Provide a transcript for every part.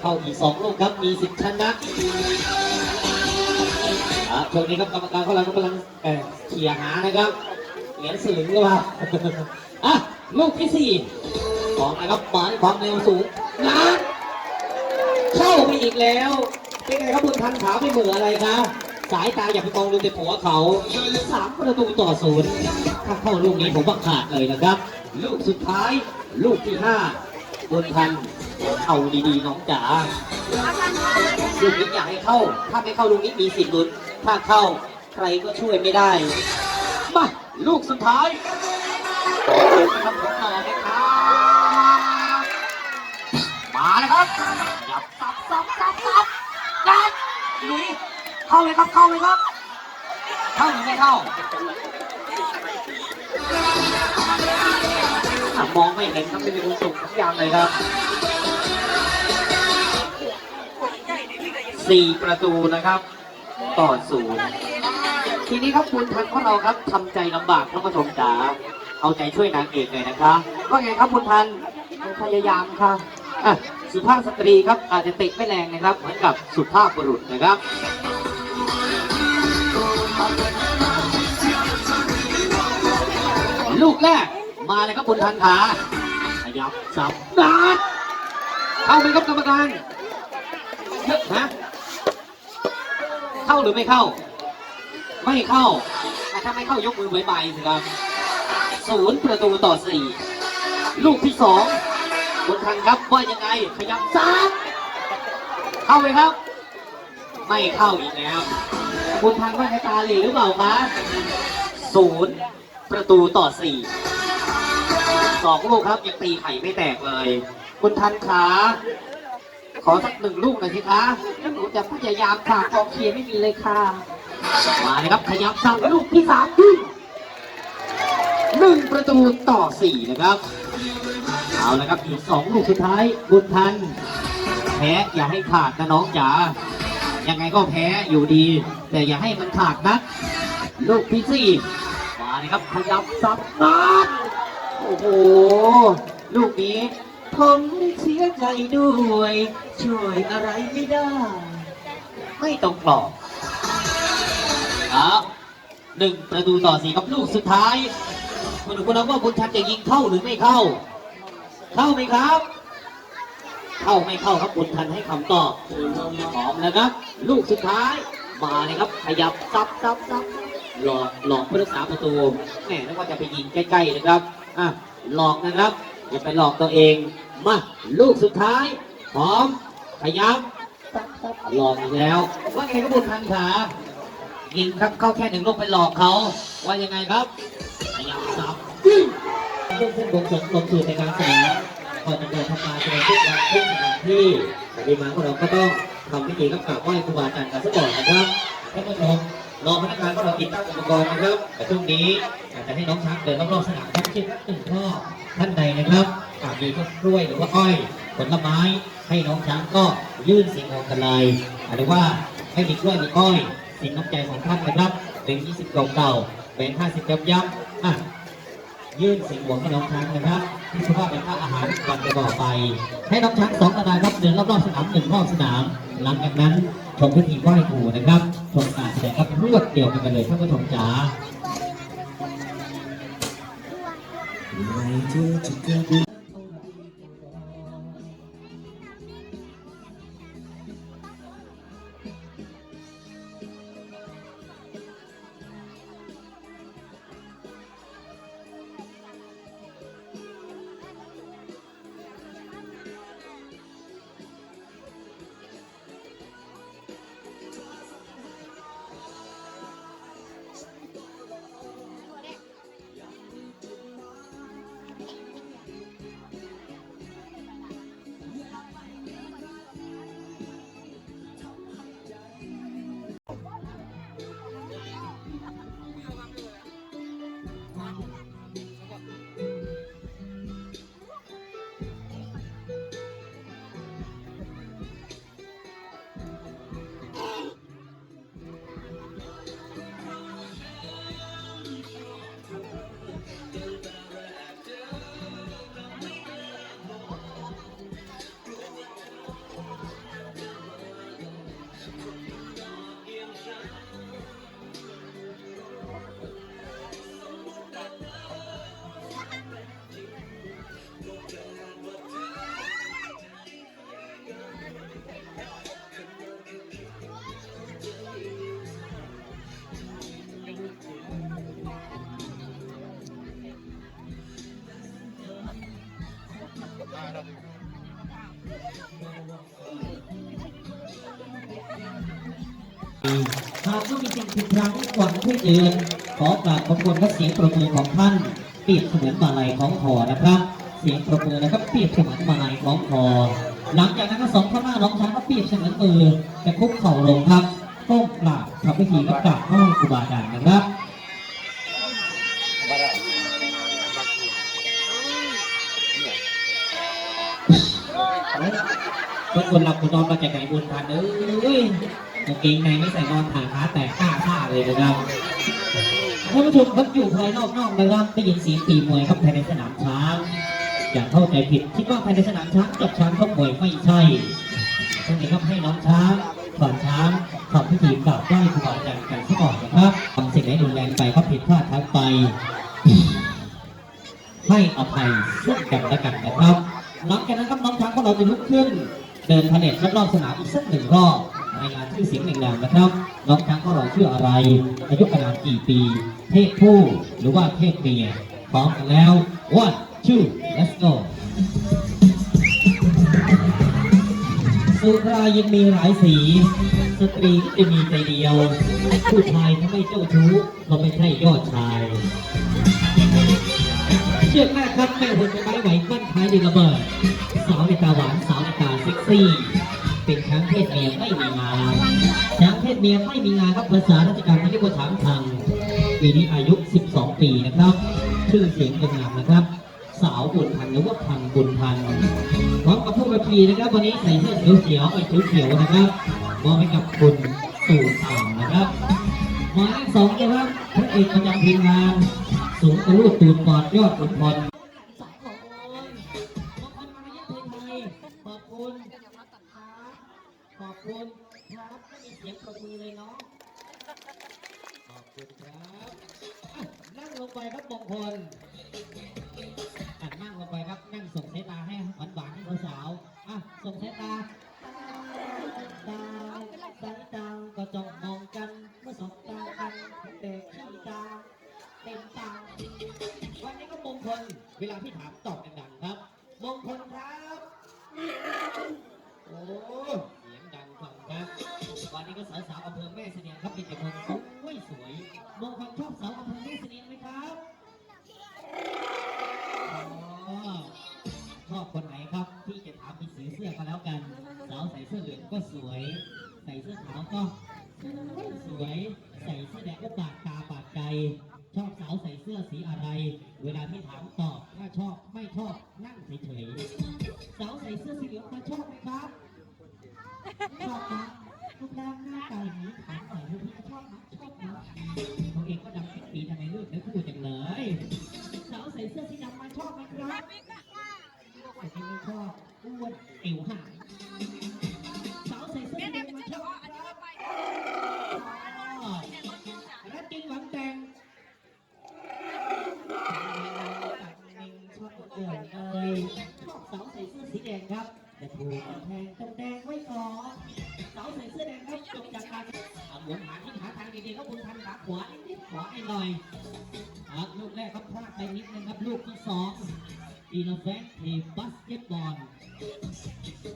เข้าอีกสองลูกครับมีสิทธิ์ชนะอะช่วงนี้ครับกรรมการของเรากำลังเขี่ยหานะครับเหรียญสลึงหรือเปล่าอะลูกที่สี่ของนะครับหมายความเร็วสูงล้านเข้าไปอีกแล้วเป็นไงครับบุญทันขาไม่เหมืออะไรคะสายตาอย่าไปมองดูแต่หัวเขาสามประตูต่อศูนย์ถ้าเข้าลูกนี้ผมว่าขาดเลยนะครับ ลูกสุดท้าย ลูกที่ห้าบุญทัน เอาดีๆน้องจ๋าลูกนี้อยากให้เข้า ถ้าไม่เข้าลูกนี้มีสิทธิ์ลุ้นถ้าเข้าใครก็ช่วยไม่ได้ มาลูกสุดท้ายทำผลต่อไหมครับมาเลยครับยับซับซับซับซับยับลุยเข้าเลยครับเข้าเลยครับ เข้าหรือไม่เข้ามองไม่เห็นครับไม่มีคนส่งทุกอย่างเลยครับ สี่ประตูนะครับ ต่อศูนย์ทีนี้ครับคุณทันของเราครับทำใจลำบากท่านผู้ชมจ๋าเอาใจช่วยนางเอกเลยนะคะว่าไงครับคุณทันพยายามค่ะอะสุภาพสตรีครับอาจจะติดไม่แรงนะครับ เหมือนกับสุภาพบุรุษนะครับ ลูกแรกมาเลยครับคุณทันขาขยับสับดาดเข้าไหมครับกรรมการฮะเข้าหรือไม่เข้า ไม่เข้า ถ้าไม่เข้ายกมือบายบายสิครับศูนย์ประตูต่อสี่ลูกที่สองบนทันครับว่ายังไงขยับสามเข้าไหมครับ ไม่เข้าอีกแล้วคุณทันว่าให้ตาเหลหรือเปล่าคะศูนย์ประตูต่อสี่สองลูกครับยังตีไข่ไม่แตกเลย คุณทันขาขอสักหนึ่งลูกหน่อยสิคะ จะพยายามค่ะกองเชียร์ไม่มีเลยค่ะ มาเลยครับขยับสั่งลูกที่สามยิงหนึ่งประตูต่อสี่นะครับ เอาละครับอีกสองลูกสุดท้ายบุญทัน แพ้อย่าให้ขาดนะน้องจ๋า ยังไงก็แพ้อยู่ดี แต่อย่าให้มันขาดนะลูกที่สี่มาเลยครับขยับสับนัดโอ้โห ลูกนี้ผมเสียใจด้วย ช่วยอะไรไม่ได้ ไม่ต้องปลอบครับหนึ่งประตูต่อสี่กับลูกสุดท้าย คุณหนูคุณน้องว่าบุญทันจะยิงเข้าหรือไม่เข้า เข้าไหมครับ เข้าไม่เข้าครับบุญทันให้คำตอบพร้อมแล้วครับ ลูกสุดท้ายมาเลยครับ ขยับซับซับซับหลอกหลอกผู้รักษาประตูแหมนึกว่าจะไปยิงใกล้ๆนะครับอะหลอกนะครับอย่าไปหลอกตัวเองมาลูกสุดท้ายพร้อมขยับ หลอกอีกแล้ว ว่าไงครับบุญทันขา ยิงครับเข้าแค่หนึ่งลูกไปหลอกเขา ว่ายังไงครับยับซับยิงเรื่องเส้นบงสนลงสู่ในการแสงก่อนจะเดินทำการแสดงทุกวันทุกสถานที่ปฏิมาของเราก็ต้องทำพิธีกับกราบไหว้ครูบาอาจารย์กันซะก่อนนะครับท่านผู้ชมรอพนักงานของเราติดตั้งอุปกรณ์นะครับแต่ช่วงนี้อยากจะให้น้องช้างเดินรอบๆสนามครับเช่นหนึ่งข้อท่านใดนะครับอาจมีต้นกล้วยหรือว่าอ้อยผลไม้ ให้น้องช้างก็ยื่นสิ่งของกันเลยหรือว่าไม่มีกล้วยมีอ้อย สิ่งน้ำใจของท่านนะครับเป็น20เก่าๆเป็น50ย้ำย้ำๆอะยื่นสิ่งหวงให้น้องช้างนะครับที่ชื่อว่าเป็นค่าอาหารวันจะต่อไป ให้น้องช้างสองกระดานครับเดินรอบๆสนามหนึ่งรอบสนาม หลังจากนั้นชมพิธีไหว้ครูนะครับชมการแสดงครับรวดเดียวกันไปเลยท่านผู้ชมจ๋าเหากว่ามีสิ่งผิดพลาดที่ควรช่วยเตือนขอกราบขอบคุณและเสียงปรบมือของท่านเปรียบเสมือนมาลัยของคอนะครับ เสียงปรบมือนะครับเปรียบเสมือนมาลัยของคอหลังจากนั้นก็สองข้างหน้าน้องช้างก็เปรียบเสมือนมือจะคุกเข่าลงครับก้มกราบทำพิธีกับกราบเข้ครูบาอาจารย์นะครับทุกคนหลับคนนอนมาจากไหนบุญทันเอ้ย กางเกงในไม่ใส่นอนขาขาแตกข้าข้าเลยนะครับท่านผู้ชมครับอยู่ภายนอกนอกนะครับได้ยินเสียงตีมวยครับภายในสนามช้างอย่าเข้าใจผิดคิดว่าภายในสนามช้างกับช้างเขามวยไม่ใช่ตรงนี้ครับให้น้องช้างขอนช้างทำพิธีกราบไหว้ครูบาอาจารย์กันซะก่อนนะครับทำสิ่งไหนรุนแรงไปก็ผิดพลาดทั้งไป ให้อภัยซึ่งกันและกันนะครับหลังจากนั้นครับน้องช้างของเราจะลุกขึ้น เดินพาเหรดรอบๆสนามอีกสักหนึ่งรอบ รายงานชื่อเสียงแรงๆนะครับน้องช้างของเราชื่ออะไร อายุขนาดกี่ปี เพศผู้หรือว่าเพศเมียพร้อมกันแล้ว one two let's go สุรายังมีหลายสี สตรีจะมีใจเดียว ผู้ชายถ้าไม่เจ้าชู้ก็ไม่ใช่ยอดชาย เชื่อแรกครับแม่หุ่นไม้ไหวปั้นท้ายดินระเบิด สาวในตาหวานสาวในตาเซ็กซี่ เป็นช้างเพศเมียไม่มีงาช้างเพศเมียไม่มีงาครับภาษาราชการเขาเรียกว่าช้างพังปีนี้อายุ 12 ปีนะครับ ชื่อเสียงเป็นงามนะครับ สาวบุญพันหรือว่าพังบุญพันพร้อมกับผู้บัญชีนะครับ วันนี้ใส่เสื้อเขียวๆไอ้เขียวๆนะครับมอบให้กับคุณตู่ต่างนะครับหมายเลขสองนะครับพระเอกประจำทีมงานสูงกระลูกตูนปอดยอดขุนพล อบดังๆครับ มงคลครับ โอ้เสียงดังฟังครับ วันนี้ก็สาวๆอำเภอแม่เสนียงครับเป็นแต่คนสวยสวยมงคลชอบสาวอำเภอแม่เสนียงไหมครับอ๋อชอบคนไหนครับที่จะถามมีสีเสื้อก็แล้วกัน สาวใส่เสื้อเหลืองก็สวย ใส่เสื้อขาวก็ ชอบนะรูปร่างหน้าตาอย่างนี้ถามหน่อยว่าพี่ชอบนะชอบนะตัวเองก็ดำสิบปีทำไมเลือกเนื้อคู่จังเลยสาวใส่เสื้อสีดำมาชอบไหมครับแต่ที่ไม่ชอบอ้วนเอวหาย ขาขวานิดๆขวาให้หน่อยครับลูกแรกครับพลาดไปนิดนึงครับลูกที่สองอีโนแฟนทีบาสเกตบอล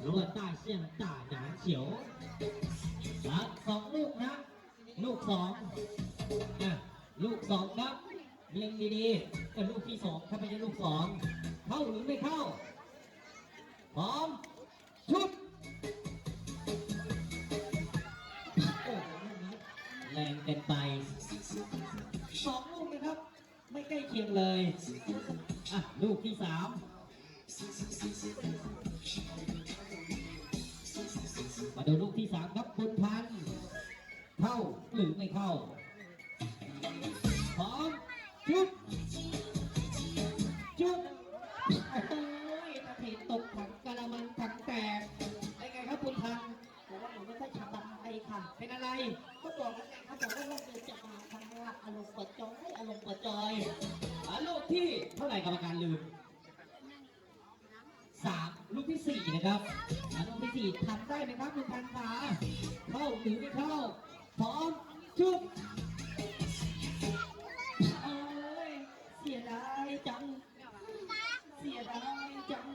รัวใต้เสี้ยนตาหยาเฉียวครับสองลูกนะ ลูกสองอะลูกสองครับเรียงดีๆเป็ลูกที่สองถ้าไม่ใช่ลูกสองเข้าหรือไม่เข้าพร้อมชุด แรงเกินไปสองลูกนะครับ ไม่ใกล้เคียงเลย อะ ลูกที่สามมาดูลูกที่สามครับบุญพันเข้าหรือไม่เข้าพร้อมจุดจุดโอ้ยตะเทตกถังกะละมังถังแตกเป็นไงครับคุณพันผมว่าหนูไม่ค่อยฉาบันไทยค่ะ เป็นอะไร ก็บอกแล้วไงเขาบอกว่าเราเกิดจากมาทางว่าอารมณ์ปิดจอยอารมณ์ปิดจอยอลูกที่เท่าไหร่กรรมการลืมสามลูกที่สี่นะครับลูกที่สี่ทำได้ไหมครับคุณพันธ์ขาเข้าหรือไม่เข้าพร้อมจุดโอ้ยเสียดายจังเสียดายจัง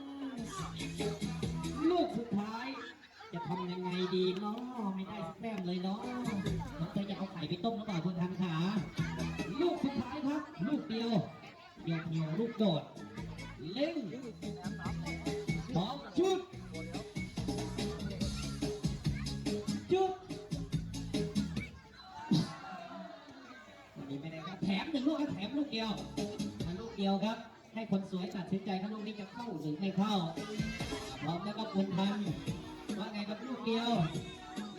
ทำยังไงดีเนาะไม่ได้สักแต้มเลยเนาะไปต้มหรือเปล่าคุณทันขาลูกสุดท้ายครับ ลูกเดียวเดียวเดียวลูกโดดเล่งพร้อมชุดจุดวันนี้ไม่ได้ครับแถมหนึ่งลูกครับแถมลูกเดียวมาลูกเดียวครับ ให้คนสวยตัดสินใจครับลูกนี้จะเข้าหรือไม่เข้าพร้อมแล้วก็คุณทัน ว่าไงครับลูกเดียว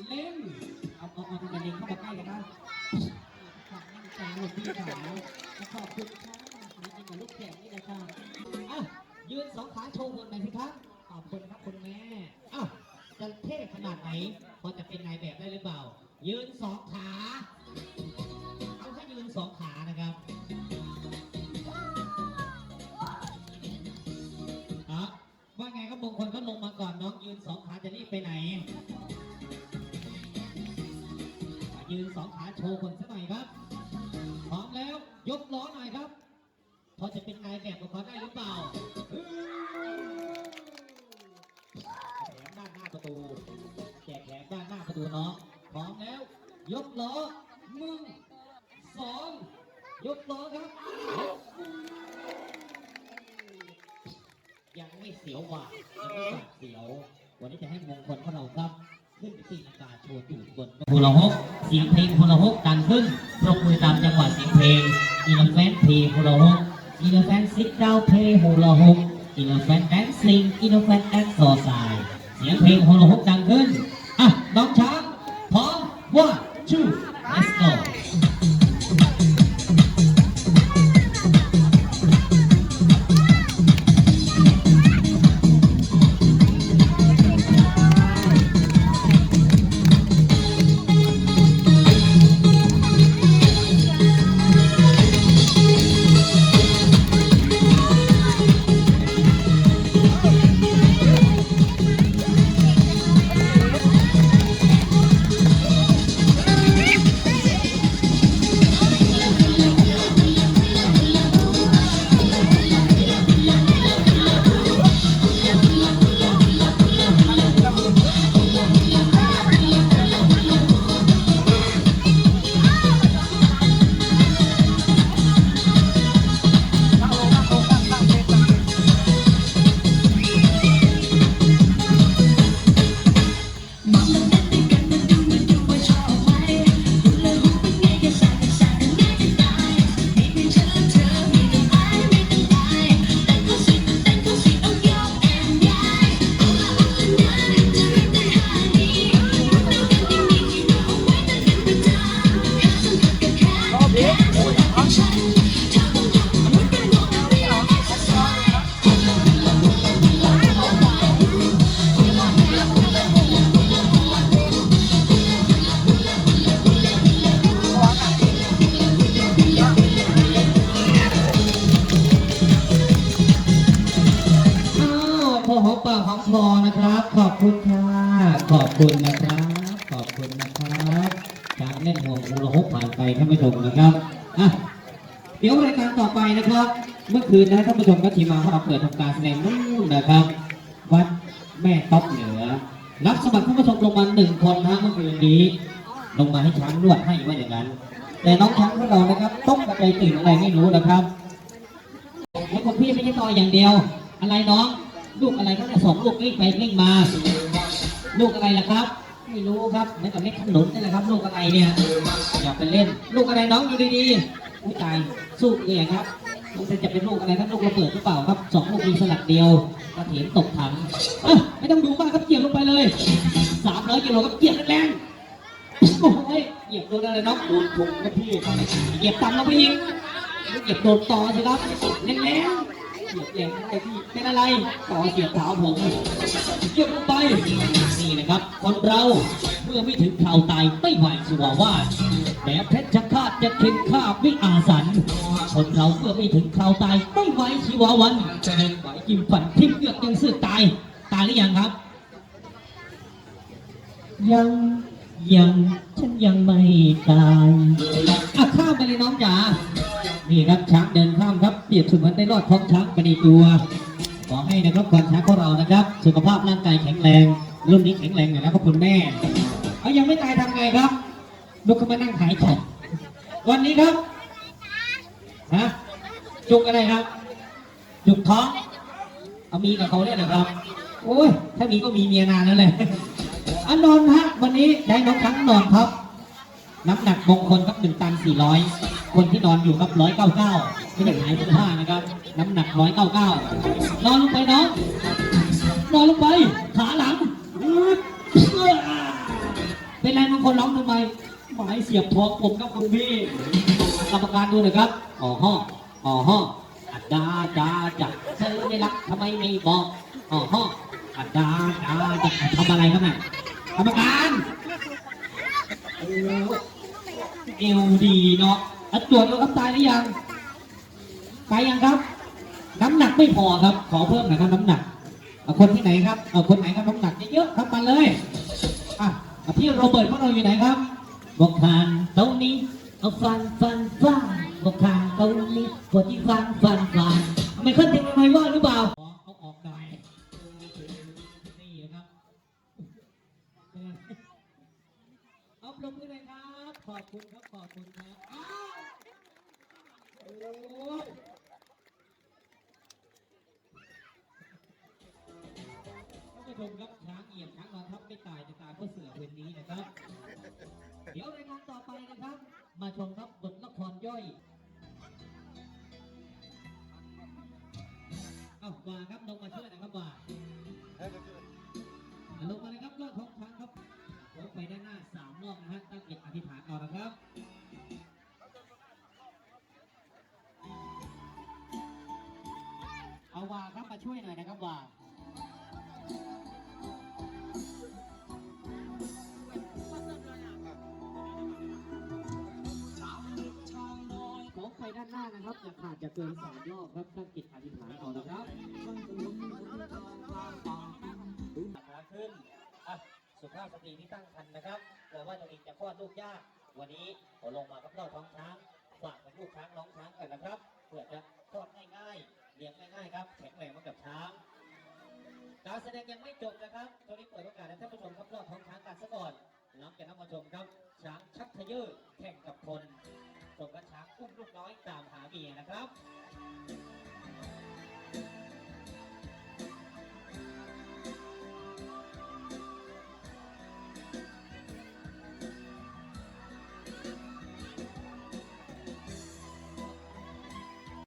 เล่นเอาเอาเอาตัวเองเข้ามาใกล้กันนะขอบคุณค่ะลูกพี่ขาขอบคุณค่ะนี่เป็นเหมือนลูกแขกนี่เลยครับอะยืนสองขาโชว์บนหน่อยสิครับขอบคุณครับคุณแม่อะจะเท่ขนาดไหนพอจะเป็นนายแบบได้หรือเปล่า ยืนสองขา ไปไหน ยืนสองขาโชว์คนสักหน่อยครับ พร้อมแล้วยกล้อหน่อยครับ พอจะเป็นนายแบบของเขาได้หรือเปล่าแถมด้านหน้าประตูแกแถมด้านหน้าประตูเนาะพร้อมแล้ว ยกล้อหนึ่งสองยกล้อครับ ยังไม่เสียวหว่ายังไม่หวาเสียว วันนี้จะให้มงคลของเราครับ ขึ้นไปตีลังกาโชว์ตูดบนฮูลาฮกเสียงเพลงฮูลาฮกดังขึ้นปรบมือตามจังหวะเสียงเพลงอีเลฟแฟนเพลงฮูลาฮกอีเลฟแฟนซิกดาวเพลงฮูลาฮกอีเลฟแฟนแดนซิงอีเลฟแฟนแดนซอสายเสียงเพลงฮูลาฮกดังขึ้นอะน้องช้างพร้อมว่า two คุณนะครับ ขอบคุณนะครับการเล่นห่วงอุลหกผ่านไปท่านผู้ชมนะครับอะเดี๋ยวรายการต่อไปนะครับ เมื่อคืนนะท่านผู้ชมก็ทีมมาเราเปิดทำการแสดงนู่นนะครับ วัดแม่ต๊อกเหนือ รับสมัครท่านผู้ชมลงมาหนึ่งคนนะเมื่อคืนนี้ ลงมาให้ช้างนวดให้ว่าอย่างนั้น แต่น้องช้างของเรานะครับต้องกระใจตื่นอะไรไม่รู้นะครับให้คนพี่ไม่ใช่ต่ออย่างเดียว อะไรน้องลูกอะไรก็เนี่ยสองลูกกลิ้งไปกลิ้งมา ลูกอะไรล่ะครับ ไม่รู้ครับเหมือนกับเล็กขนุนนี่แหละครับ ลูกอะไรเนี่ยอย่าไปเล่น ลูกอะไรน้องอยู่ดีๆอุ้ยตายสู้เนี่ยครับมันจะเป็นลูกอะไรครับลูกระเบิดหรือเปล่าครับสองลูกมีสลักเดียวกระเถียนตกถังเอ้ยไม่ต้องดูมากครับเหยียบลงไปเลยสามร้อยกิโลครับเหยียบแรงโอ้ยเหยียบโดนอะไรน้องโดนพุงครับพี่เหยียบต่ำลงไปอีกเหยียบโดนต่อสิครับแรง ๆเหยียบแรงอะไรพี่เป็นอะไรต่อเสียบเท้าผมเหยียบลงไปนี่นะครับ คนเราเมื่อไม่ถึงข่าวตายไม่ไหวชัวว่าแม้เพชรฆาตจะเข็นฆ่าวิอาสันคนเราเมื่อไม่ถึงข่าวตายไม่ไหวชีวาวันไหวกิมฝันทิพย์เลือกยังเสือกตายตายหรือยังครับ ยังยังฉันยังไม่ตายอะข้ามไปเลยน้องจ๋า นี่ครับช้างเดินข้ามครับเปรียบเสมือนได้รอดท้องช้างไปในตัว ขอให้นะครับควานช้างของเรานะครับ สุขภาพร่างกายแข็งแรง รุ่นนี้แข็งแรงหน่อยนะครับคุณแม่ เอายังไม่ตายทำไงครับลุกขึ้นมานั่งหายใจวันนี้ครับฮะจุกอะไรครับ จุกท้องเอามีกับเขาเนี่ยนะครับโอ้ยถ้ามีก็มีเมียนานแล้วเลยอันนนฮะวันนี้ได้น้องครั้งนอนครับ น้ำหนักมงคลครับหนึ่งตันสี่ร้อยคนที่นอนอยู่ครับร้อยเก้าเก้าไม่ได้หายสื้อผ้านะครับ น้ำหนักร้อยเก้าเก้านอนลงไปน้องนอนลงไป ขาหลัง เป็นไรบางคนร้องทำไมหมายเสียบท้องผมครับคุณพี่กรรมการดูหน่อยครับอ๋อฮ่ออ๋อฮ่ออัดดาดาจักเธอไม่รักทำไมไม่บอกอ๋อฮ่ออัดดาดาจักทำอะไรครับน่ะกรรมการโอ้ เอวดีเนาะแล้วตรวจแล้วครับตายหรือยังตายยังครับ น้ำหนักไม่พอครับ ขอเพิ่มหน่อยครับน้ำหนักเอาคนที่ไหนครับเอาคนไหนครับน้ำหนักเยอะๆครับมาเลยอะพี่โรเบิร์ตของเราอยู่ไหนครับบอกทานตรงนี้เอาฟันฟันฟันบอกทานตรงนี้กดที่ฟันฟันฟันไม่ขึ้นถึงไม่ว่าหรือเปล่า ท่านผู้ชมครับช้างเหยียบช้างนอนทับไม่ตายจะตายเพราะเสือเวรนี้นะครับ เดี๋ยวรายการต่อไปนะครับ มาชมครับบทละครย่อยเอาวาครับลงมาช่วยนะครับวา จะเกินสามรอบครับตั้งจิตอธิษฐานเอานะครับขาขึ้นอะสุภาพสตรีที่ตั้งครรภ์นะครับเกิดว่าตัวเองจะคลอดลูกยาก วันนี้ผมลงมากับเล่าท้องช้างฝากเป็นลูกช้างน้องช้างกันนะครับ เพื่อจะคลอดง่ายๆเลี้ยงง่ายๆครับ แข็งแรงมือนกับช้างการแสดงยังไม่จบนะครับตอนนี้เปิดโอกาสให้ท่านผู้ชมครับเล่าท้องช้างกันซะก่อนหลังจากนั้นมาชมครับ ช้างชักทะเยอแข่งกับคน ชมกระช้างอุ้มลูกน้อยตามหาเมียนะครับ